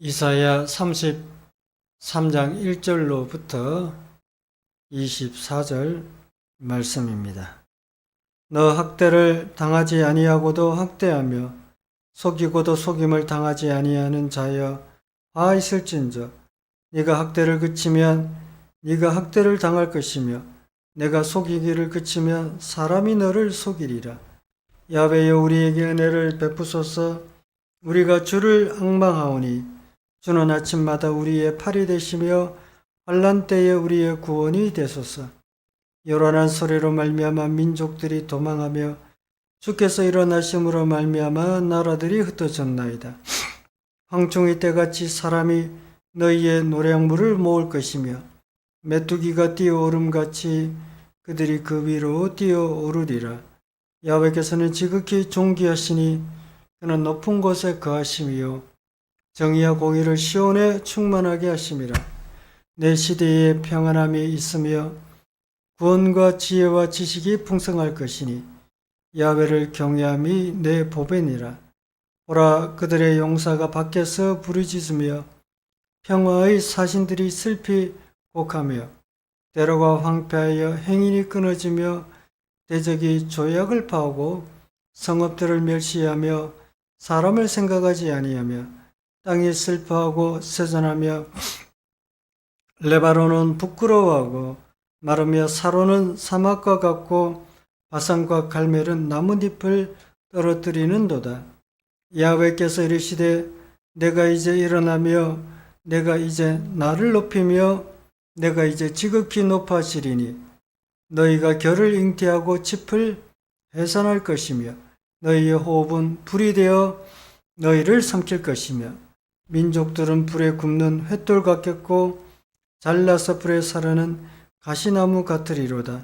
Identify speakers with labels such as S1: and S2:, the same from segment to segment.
S1: 이사야 33장 1절로부터 24절 말씀입니다. 너 학대를 당하지 아니하고도 학대하며 속이고도 속임을 당하지 아니하는 자여 화 있을진저 네가 학대를 그치면 네가 학대를 당할 것이며 내가 속이기를 그치면 사람이 너를 속이리라. 야베여 우리에게 은혜를 베푸소서 우리가 주를 악망하오니 주는 아침마다 우리의 팔이 되시며 환란 때에 우리의 구원이 되소서. 요란한 소리로 말미암아 민족들이 도망하며 주께서 일어나심으로 말미암아 나라들이 흩어졌나이다. 황충이 때같이 사람이 너희의 노량물을 모을 것이며 메뚜기가 뛰어오름같이 그들이 그 위로 뛰어오르리라. 야외께서는 지극히 존귀하시니 그는 높은 곳에 거하심이요 정의와 공의를 시온에 충만하게 하심이라. 내 시대에 평안함이 있으며 구원과 지혜와 지식이 풍성할 것이니 야외를 경외함이 내 보배니라. 보라 그들의 용사가 밖에서 부르짖으며 평화의 사신들이 슬피 곡하며 때로가 황폐하여 행인이 끊어지며 대적이 조약을 파오고 성읍들을 멸시하며 사람을 생각하지 아니하며 땅이 슬퍼하고 세전하며 레바논은 부끄러워하고 마르며 사로는 사막과 같고 바산과 갈멜은 나뭇잎을 떨어뜨리는도다. 야훼께서 이르시되 내가 이제 일어나며 내가 이제 나를 높이며 내가 이제 지극히 높아지리니 너희가 결을 잉태하고 짚을 해산할 것이며 너희의 호흡은 불이 되어 너희를 삼킬 것이며 민족들은 불에 굽는 횃돌 같겠고 잘라서 불에 사르는 가시나무 같으리로다.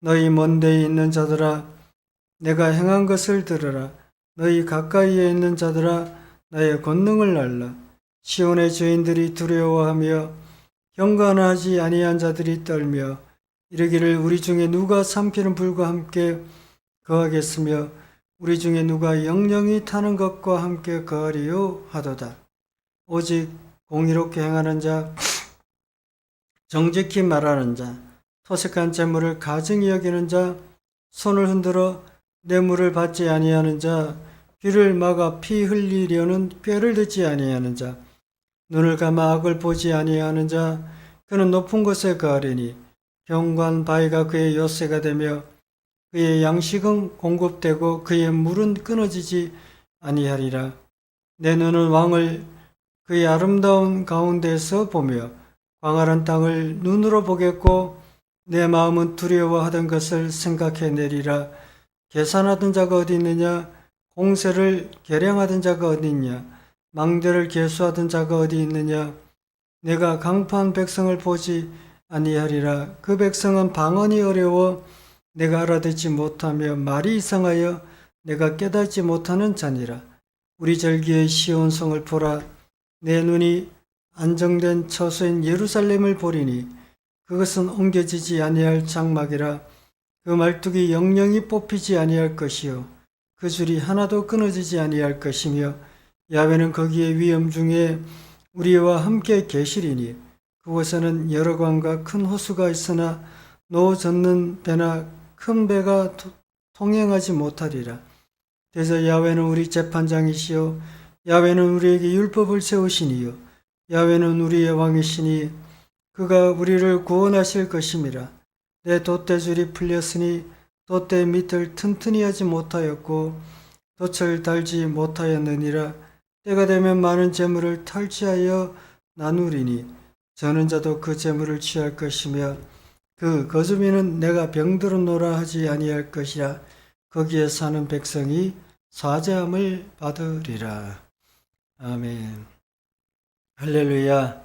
S1: 너희 먼 데에 있는 자들아 내가 행한 것을 들으라. 너희 가까이에 있는 자들아 나의 권능을 알라. 시온의 죄인들이 두려워하며 경건하지 아니한 자들이 떨며 이르기를 우리 중에 누가 삼키는 불과 함께 거하겠으며 우리 중에 누가 영영이 타는 것과 함께 거하리요 하도다. 오직 공의롭게 행하는 자, 정직히 말하는 자, 토색한 재물을 가증히 여기는 자, 손을 흔들어 뇌물을 받지 아니하는 자, 귀를 막아 피 흘리려는 꾀를 듣지 아니하는 자, 눈을 감아 악을 보지 아니하는 자, 그는 높은 곳에 거하리니 경관 바위가 그의 요새가 되며 그의 양식은 공급되고 그의 물은 끊어지지 아니하리라. 내 눈은 왕을 그의 아름다운 가운데서 보며 광활한 땅을 눈으로 보겠고 내 마음은 두려워하던 것을 생각해내리라. 계산하던 자가 어디 있느냐? 공세를 계량하던 자가 어디 있냐? 망대를 계수하던 자가 어디 있느냐? 내가 강포한 백성을 보지 아니하리라. 그 백성은 방언이 어려워 내가 알아듣지 못하며 말이 이상하여 내가 깨닫지 못하는 자니라. 우리 절기의 시온성을 보라. 내 눈이 안정된 처소인 예루살렘을 보리니 그것은 옮겨지지 아니할 장막이라. 그 말뚝이 영영이 뽑히지 아니할 것이요 그 줄이 하나도 끊어지지 아니할 것이며 야훼는 거기에 위험 중에 우리와 함께 계시리니 그곳에는 여러 강과 큰 호수가 있으나 노 젓는 배나 큰 배가 도- 통행하지 못하리라. 대저 야훼는 우리 재판장이시요 야훼는 우리에게 율법을 세우시니요 야훼는 우리의 왕이시니 그가 우리를 구원하실 것임이라. 내 돛대줄이 풀렸으니 돛대 밑을 튼튼히 하지 못하였고 돛을 달지 못하였느니라. 때가 되면 많은 재물을 탈취하여 나누리니 저는 자도 그 재물을 취할 것이며 그 거주민은 내가 병들었노라 하지 아니할 것이라 거기에 사는 백성이 사죄함을 받으리라. 아멘. 할렐루야.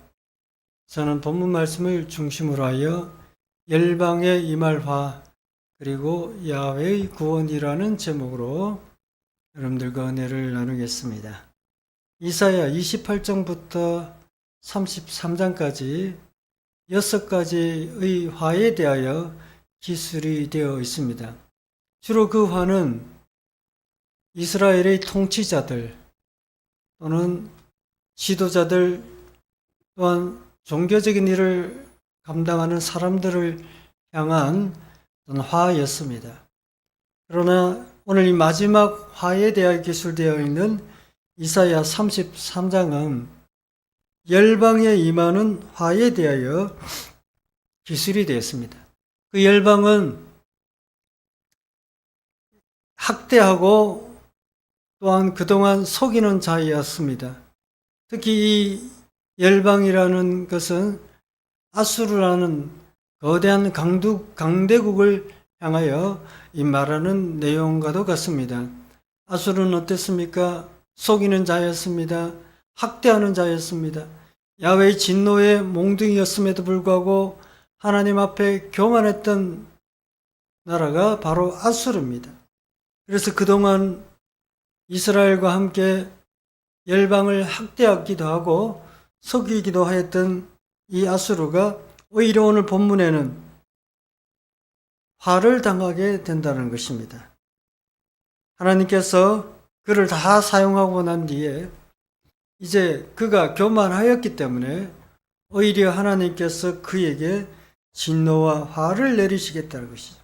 S1: 저는 본문 말씀을 중심으로 하여 열방의 이말화 그리고 야훼의 구원이라는 제목으로 여러분들과 은혜를 나누겠습니다. 이사야 28장부터 33장까지 여섯 가지의 화에 대하여 기술이 되어 있습니다. 주로 그 화는 이스라엘의 통치자들 또는 지도자들 또한 종교적인 일을 감당하는 사람들을 향한 화였습니다. 그러나 오늘 이 마지막 화에 대하여 기술되어 있는 이사야 33장은 열방에 임하는 화에 대하여 기술이 되었습니다. 그 열방은 학대하고 또한 그동안 속이는 자였습니다. 특히 이 열방이라는 것은 아수르라는 거대한 강두, 강대국을 향하여 이 말하는 내용과도 같습니다. 아수르는 어땠습니까? 속이는 자였습니다. 학대하는 자였습니다. 야외의 진노의 몽둥이였음에도 불구하고 하나님 앞에 교만했던 나라가 바로 아수르입니다. 그래서 그동안 이스라엘과 함께 열방을 학대하기도 하고 속이기도 하였던 이 아수르가 오히려 오늘 본문에는 화를 당하게 된다는 것입니다. 하나님께서 그를 다 사용하고 난 뒤에 이제 그가 교만하였기 때문에 오히려 하나님께서 그에게 진노와 화를 내리시겠다는 것이죠.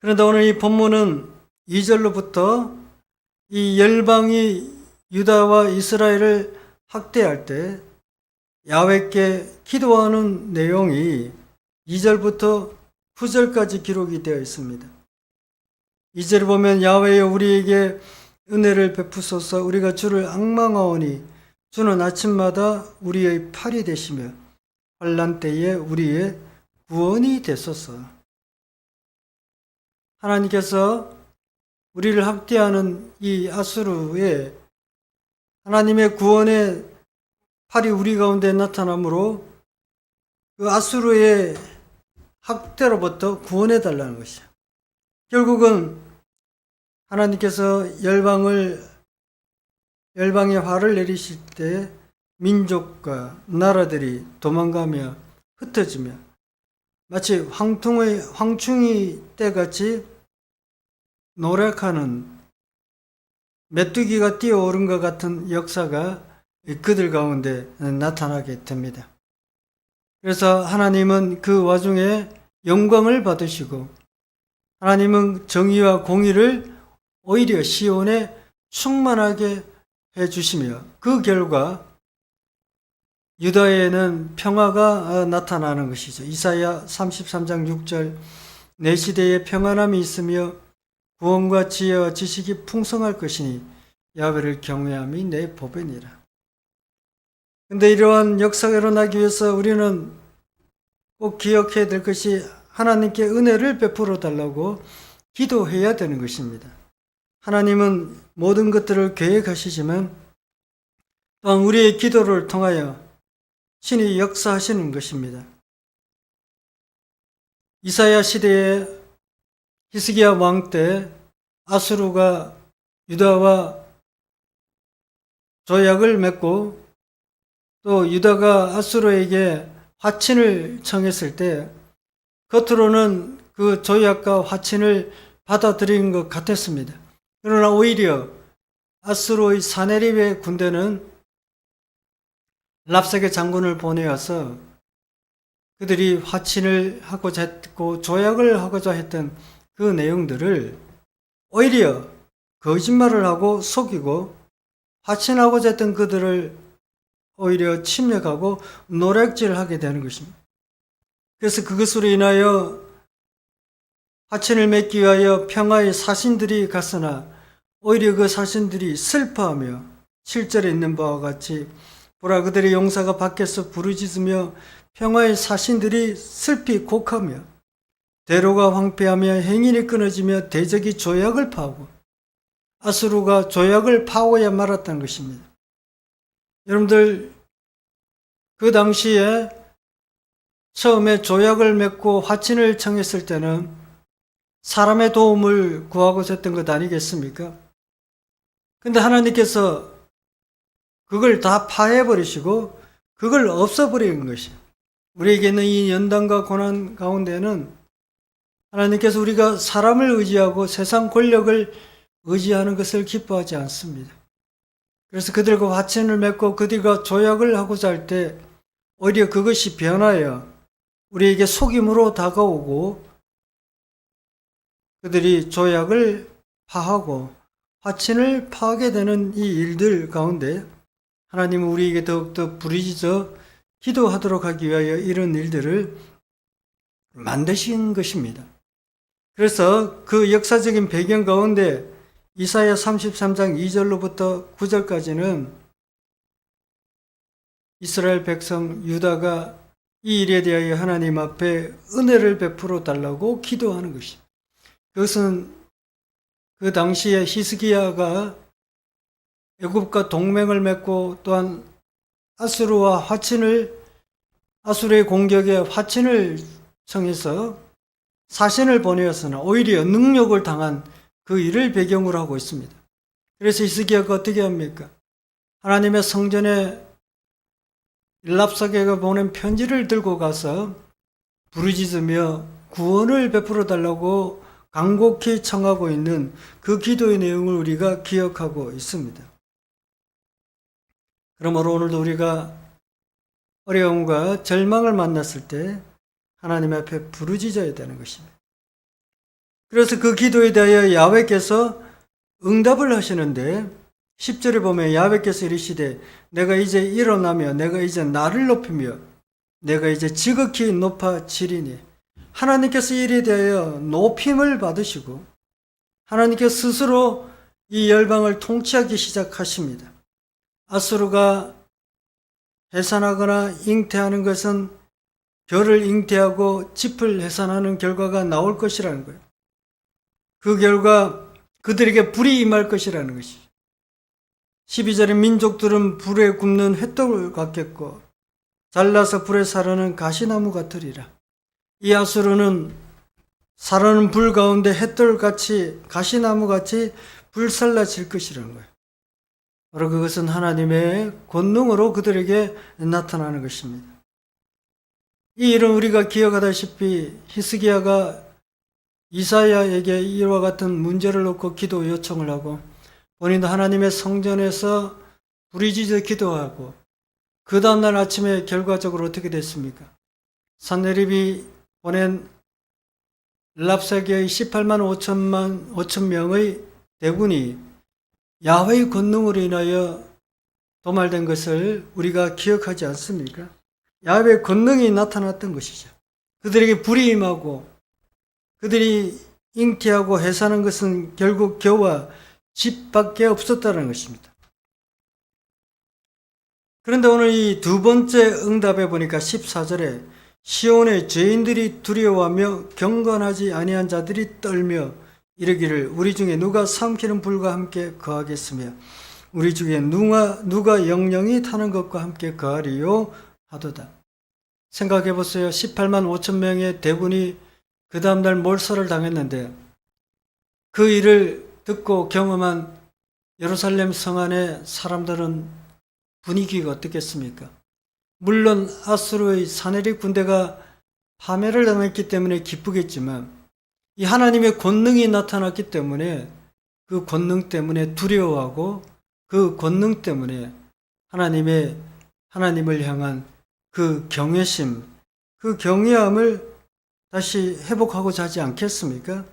S1: 그런데 오늘 이 본문은 2절로부터 이 열방이 유다와 이스라엘을 학대할 때 야외께 기도하는 내용이 2절부터 9절까지 기록이 되어 있습니다. 2절 보면 야외여 우리에게 은혜를 베푸소서 우리가 주를 악망하오니 주는 아침마다 우리의 팔이 되시며 환란 때에 우리의 구원이 되소서. 하나님께서 우리를 학대하는 이 아수르의 하나님의 구원의 팔이 우리 가운데 나타나므로 그 아수르의 학대로부터 구원해 달라는 것이야. 결국은 하나님께서 열방을 열방의 화를 내리실 때 민족과 나라들이 도망가며 흩어지며 마치 황퉁의 황충이 때같이 노력하는 메뚜기가 뛰어오른 것 같은 역사가 그들 가운데 나타나게 됩니다. 그래서 하나님은 그 와중에 영광을 받으시고 하나님은 정의와 공의를 오히려 시온에 충만하게 해 주시며 그 결과 유다에는 평화가 나타나는 것이죠. 이사야 33장 6절 내 시대에 평안함이 있으며 구원과 지혜와 지식이 풍성할 것이니 야훼를 경외함이 내 법이니라. 근데 이러한 역사가 일어나기 위해서 우리는 꼭 기억해야 될 것이 하나님께 은혜를 베풀어 달라고 기도해야 되는 것입니다. 하나님은 모든 것들을 계획하시지만 또한 우리의 기도를 통하여 신이 역사하시는 것입니다. 이사야 시대에 히스기야 왕 때 아수르가 유다와 조약을 맺고 또 유다가 아수르에게 화친을 청했을 때 겉으로는 그 조약과 화친을 받아들인 것 같았습니다. 그러나 오히려 아수르의 사네립의 군대는 랍삭의 장군을 보내어서 그들이 화친을 하고자 했고 조약을 하고자 했던 그 내용들을 오히려 거짓말을 하고 속이고 화친하고자 했던 그들을 오히려 침략하고 노략질을 하게 되는 것입니다. 그래서 그것으로 인하여 화친을 맺기 위하여 평화의 사신들이 갔으나 오히려 그 사신들이 슬퍼하며 7절에 있는 바와 같이 보라 그들의 용사가 밖에서 부르짖으며 평화의 사신들이 슬피 곡하며 대로가 황폐하며 행인이 끊어지며 대적이 조약을 파고 아수르가 조약을 파고야 말았다는 것입니다. 여러분들 그 당시에 처음에 조약을 맺고 화친을 청했을 때는 사람의 도움을 구하고자 했던 것 아니겠습니까? 근데 하나님께서 그걸 다 파해버리시고 그걸 없애버리는 것이 우리에게는 이 연단과 고난 가운데는 하나님께서 우리가 사람을 의지하고 세상 권력을 의지하는 것을 기뻐하지 않습니다. 그래서 그들과 화친을 맺고 그들과 조약을 하고자 할 때 오히려 그것이 변하여 우리에게 속임으로 다가오고 그들이 조약을 파하고 화친을 파하게 되는 이 일들 가운데 하나님은 우리에게 더욱더 부르짖어 기도하도록 하기 위하여 이런 일들을 만드신 것입니다. 그래서 그 역사적인 배경 가운데 이사야 33장 2절로부터 9절까지는 이스라엘 백성 유다가 이 일에 대하여 하나님 앞에 은혜를 베풀어 달라고 기도하는 것입니다. 그것은 그 당시에 히스기야가 애굽과 동맹을 맺고 또한 아수르와 화친을 아수르의 공격에 화친을 청해서 사신을 보내었으나 오히려 능력을 당한 그 일을 배경으로 하고 있습니다. 그래서 히스기야가 어떻게 합니까? 하나님의 성전에 일랍사계가 보낸 편지를 들고 가서 부르짖으며 구원을 베풀어 달라고 간곡히 청하고 있는 그 기도의 내용을 우리가 기억하고 있습니다. 그러므로 오늘도 우리가 어려움과 절망을 만났을 때 하나님 앞에 부르짖어야 되는 것입니다. 그래서 그 기도에 대하여 야훼께서 응답을 하시는데 10절에 보면 야훼께서 이르시되 내가 이제 일어나며 내가 이제 나를 높이며 내가 이제 지극히 높아지리니 하나님께서 이에 대하여 높임을 받으시고 하나님께서 스스로 이 열방을 통치하기 시작하십니다. 아수르가 해산하거나 잉태하는 것은 별을 잉태하고 짚을 해산하는 결과가 나올 것이라는 거예요. 그 결과 그들에게 불이 임할 것이라는 것이죠. 12절에 민족들은 불에 굽는 횃돌 같겠고 잘라서 불에 사르는 가시나무 같으리라. 이 아수르는 사르는 불 가운데 햇돌 같이 가시나무 같이 불살라질 것이라는 거예요. 바로 그것은 하나님의 권능으로 그들에게 나타나는 것입니다. 이 일은 우리가 기억하다시피 히스기야가 이사야에게 이와 같은 문제를 놓고 기도 요청을 하고 본인도 하나님의 성전에서 부리짖어 기도하고 그 다음날 아침에 결과적으로 어떻게 됐습니까? 산네립이 보낸 랍사계의 18만 5천만 5천 명의 대군이 야훼의 권능으로 인하여 도말된 것을 우리가 기억하지 않습니까? 야훼의 권능이 나타났던 것이죠. 그들에게 불이 임하고 그들이 잉태하고 해사는 것은 결국 겨와 집밖에 없었다는 것입니다. 그런데 오늘 이 두 번째 응답에 보니까 14절에 시온의 죄인들이 두려워하며 경건하지 아니한 자들이 떨며 이르기를 우리 중에 누가 삼키는 불과 함께 거하겠으며 우리 중에 누가 누가 영영이 타는 것과 함께 거하리요 하도다. 생각해 보세요. 18만 5천 명의 대군이 그 다음날 몰살을 당했는데 그 일을 듣고 경험한 예루살렘 성 안의 사람들은 분위기가 어떻겠습니까? 물론 아수르의 사내리 군대가 파멸을 당했기 때문에 기쁘겠지만 이 하나님의 권능이 나타났기 때문에 그 권능 때문에 두려워하고 그 권능 때문에 하나님의 하나님을 향한 그 경외심, 그 경외함을 다시 회복하고자 하지 않겠습니까?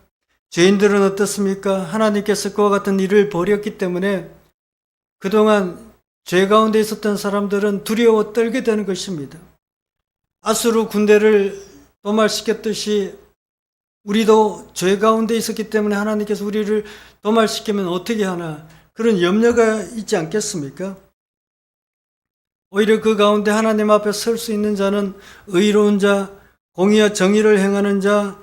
S1: 죄인들은 어떻습니까? 하나님께서 그와 같은 일을 벌였기 때문에 그동안 죄 가운데 있었던 사람들은 두려워 떨게 되는 것입니다. 아수르 군대를 도말시켰듯이 우리도 죄 가운데 있었기 때문에 하나님께서 우리를 도말시키면 어떻게 하나 그런 염려가 있지 않겠습니까? 오히려 그 가운데 하나님 앞에 설 수 있는 자는 의로운 자, 공의와 정의를 행하는 자,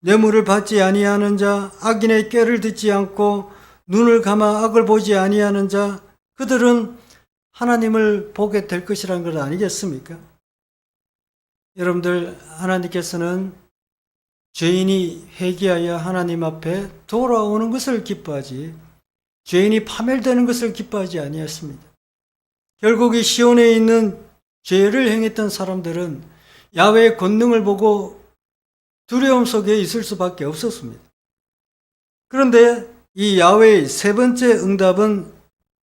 S1: 뇌물을 받지 아니하는 자, 악인의 꾀를 듣지 않고 눈을 감아 악을 보지 아니하는 자, 그들은 하나님을 보게 될 것이라는 것 아니겠습니까? 여러분들, 하나님께서는 죄인이 회개하여 하나님 앞에 돌아오는 것을 기뻐하지, 죄인이 파멸되는 것을 기뻐하지 아니했습니다. 결국 이 시온에 있는 죄를 행했던 사람들은 야외의 권능을 보고 두려움 속에 있을 수밖에 없었습니다. 그런데 이 야외의 세 번째 응답은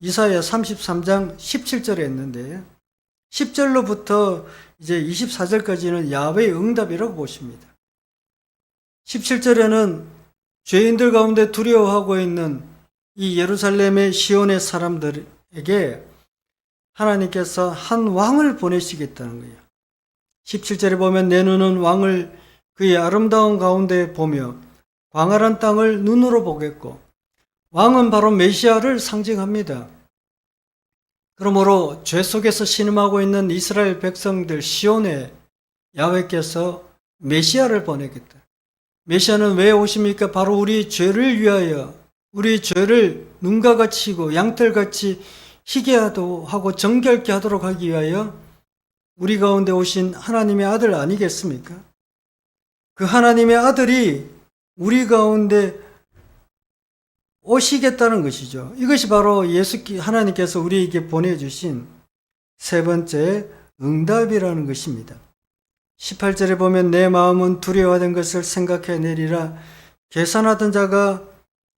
S1: 이사야 33장 17절에 있는데 10절로부터 이제 24절까지는 야훼의 응답이라고 보십니다. 17절에는 죄인들 가운데 두려워하고 있는 이 예루살렘의 시온의 사람들에게 하나님께서 한 왕을 보내시겠다는 거예요. 17절에 보면 내 눈은 왕을 그의 아름다운 가운데 보며 광활한 땅을 눈으로 보겠고 왕은 바로 메시아를 상징합니다. 그러므로 죄 속에서 신음하고 있는 이스라엘 백성들 시온에 야훼께서 메시아를 보내겠다. 메시아는 왜 오십니까? 바로 우리 죄를 위하여 우리 죄를 눈과 같이고 양털같이 희게 하고 정결케 하도록 하기 위하여 우리 가운데 오신 하나님의 아들 아니겠습니까? 그 하나님의 아들이 우리 가운데 오시겠다는 것이죠. 이것이 바로 예수 하나님께서 우리에게 보내주신 세 번째 응답이라는 것입니다. 18절에 보면 내 마음은 두려워하던 것을 생각해 내리라 계산하던 자가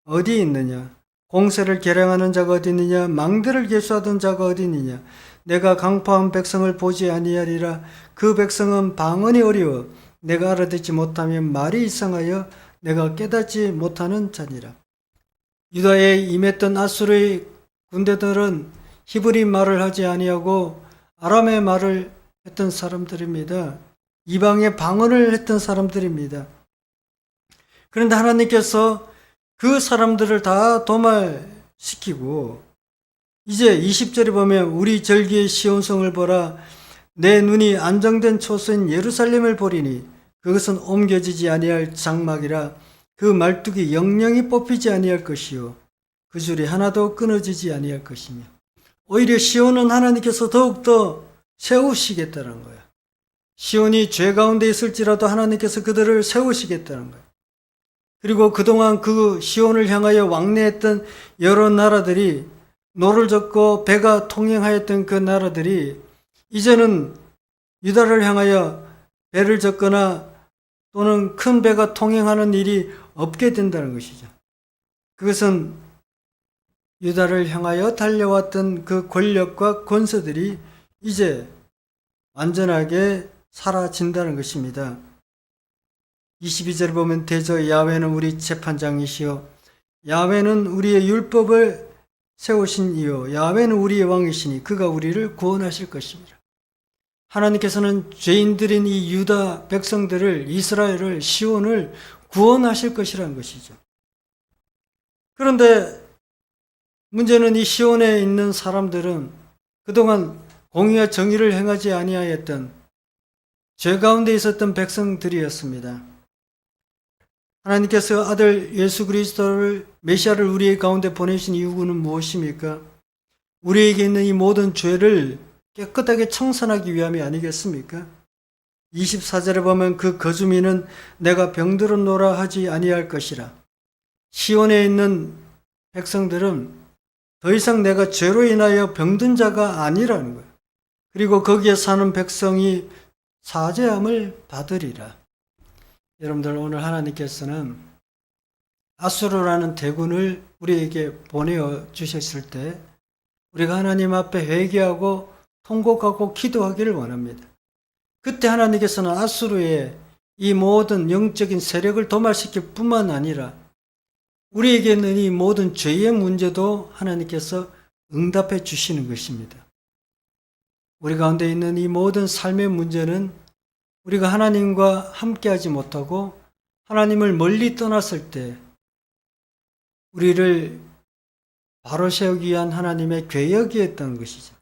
S1: 어디 있느냐 공세를 계량하는 자가 어디 있느냐 망대를 계수하던 자가 어디 있느냐 내가 강포한 백성을 보지 아니하리라 그 백성은 방언이 어려워 내가 알아듣지 못하면 말이 이상하여 내가 깨닫지 못하는 자니라 유다에 임했던 아수르의 군대들은 히브리 말을 하지 아니하고 아람의 말을 했던 사람들입니다. 이방의 방언을 했던 사람들입니다. 그런데 하나님께서 그 사람들을 다 도말시키고 이제 20절에 보면 우리 절기의 시온성을 보라 내 눈이 안정된 초소인 예루살렘을 보리니 그것은 옮겨지지 아니할 장막이라 그 말뚝이 영영이 뽑히지 아니할 것이요 그 줄이 하나도 끊어지지 아니할 것이며 오히려 시온은 하나님께서 더욱더 세우시겠다는 거야. 시온이 죄 가운데 있을지라도 하나님께서 그들을 세우시겠다는 거야. 그리고 그동안 그 시온을 향하여 왕래했던 여러 나라들이 노를 젓고 배가 통행하였던 그 나라들이 이제는 유다를 향하여 배를 젓거나 또는 큰 배가 통행하는 일이 없게 된다는 것이죠. 그것은 유다를 향하여 달려왔던 그 권력과 권세들이 이제 완전하게 사라진다는 것입니다. 22절 보면 대저 야훼는 우리 재판장이시요 야훼는 우리의 율법을 세우신 이요 야훼는 우리의 왕이시니 그가 우리를 구원하실 것입니다. 하나님께서는 죄인들인 이 유다 백성들을 이스라엘을 시온을 구원하실 것이라는 것이죠. 그런데 문제는 이 시온에 있는 사람들은 그동안 공의와 정의를 행하지 아니하였던 죄 가운데 있었던 백성들이었습니다. 하나님께서 아들 예수 그리스도를 메시아를 우리 가운데 보내신 이유는 무엇입니까? 우리에게 있는 이 모든 죄를 깨끗하게 청산하기 위함이 아니겠습니까? 24절에 보면 그 거주민은 내가 병들었노라 하지 아니할 것이라. 시온에 있는 백성들은 더 이상 내가 죄로 인하여 병든 자가 아니라는 거예요. 그리고 거기에 사는 백성이 사죄함을 받으리라. 여러분들 오늘 하나님께서는 아수르라는 대군을 우리에게 보내어 주셨을 때 우리가 하나님 앞에 회개하고 통곡하고 기도하기를 원합니다. 그때 하나님께서는 아수르의 이 모든 영적인 세력을 도말시킬 뿐만 아니라 우리에게 있는 이 모든 죄의 문제도 하나님께서 응답해 주시는 것입니다. 우리 가운데 있는 이 모든 삶의 문제는 우리가 하나님과 함께하지 못하고 하나님을 멀리 떠났을 때 우리를 바로 세우기 위한 하나님의 계획이었던 것이죠.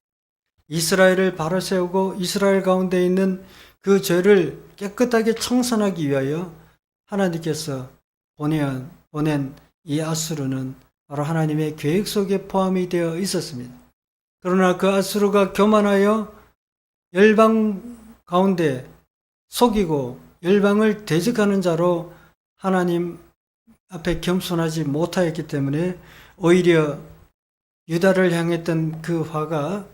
S1: 이스라엘을 바로 세우고 이스라엘 가운데 있는 그 죄를 깨끗하게 청산하기 위하여 하나님께서 보낸, 보낸 이 아수르는 바로 하나님의 계획 속에 포함이 되어 있었습니다. 그러나 그 아수르가 교만하여 열방 가운데 속이고 열방을 대적하는 자로 하나님 앞에 겸손하지 못하였기 때문에 오히려 유다를 향했던 그 화가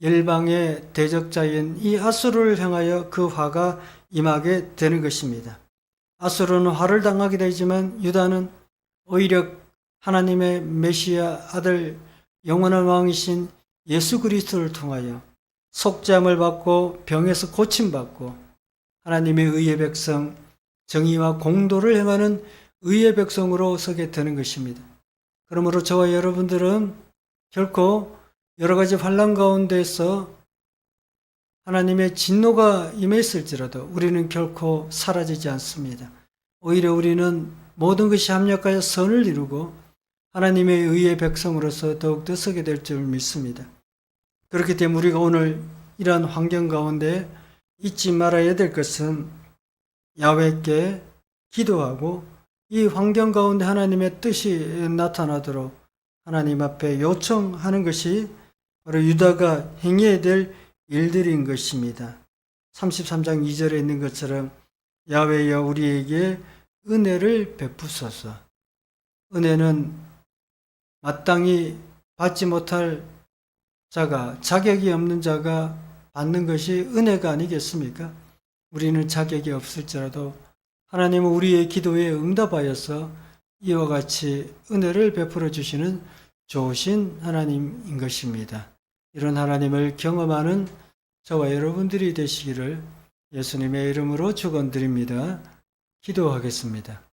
S1: 열방의 대적자인 이 아수르를 향하여 그 화가 임하게 되는 것입니다. 아수르는 화를 당하게 되지만 유다는 오히려 하나님의 메시아 아들 영원한 왕이신 예수 그리스도를 통하여 속죄함을 받고 병에서 고침받고 하나님의 의의 백성, 정의와 공도를 행하는 의의 백성으로 서게 되는 것입니다. 그러므로 저와 여러분들은 결코 여러 가지 환란 가운데서 하나님의 진노가 임했을지라도 우리는 결코 사라지지 않습니다. 오히려 우리는 모든 것이 합력하여 선을 이루고 하나님의 의의 백성으로서 더욱더 서게 될 줄 믿습니다. 그렇기 때문에 우리가 오늘 이러한 환경 가운데 잊지 말아야 될 것은 야외께 기도하고 이 환경 가운데 하나님의 뜻이 나타나도록 하나님 앞에 요청하는 것이 바로 유다가 행해야 될 일들인 것입니다. 33장 2절에 있는 것처럼 야외여 우리에게 은혜를 베푸소서. 은혜는 마땅히 받지 못할 자가 자격이 없는 자가 받는 것이 은혜가 아니겠습니까? 우리는 자격이 없을지라도 하나님은 우리의 기도에 응답하여서 이와 같이 은혜를 베풀어 주시는 좋으신 하나님인 것입니다. 이런 하나님을 경험하는 저와 여러분들이 되시기를 예수님의 이름으로 축원드립니다. 기도하겠습니다.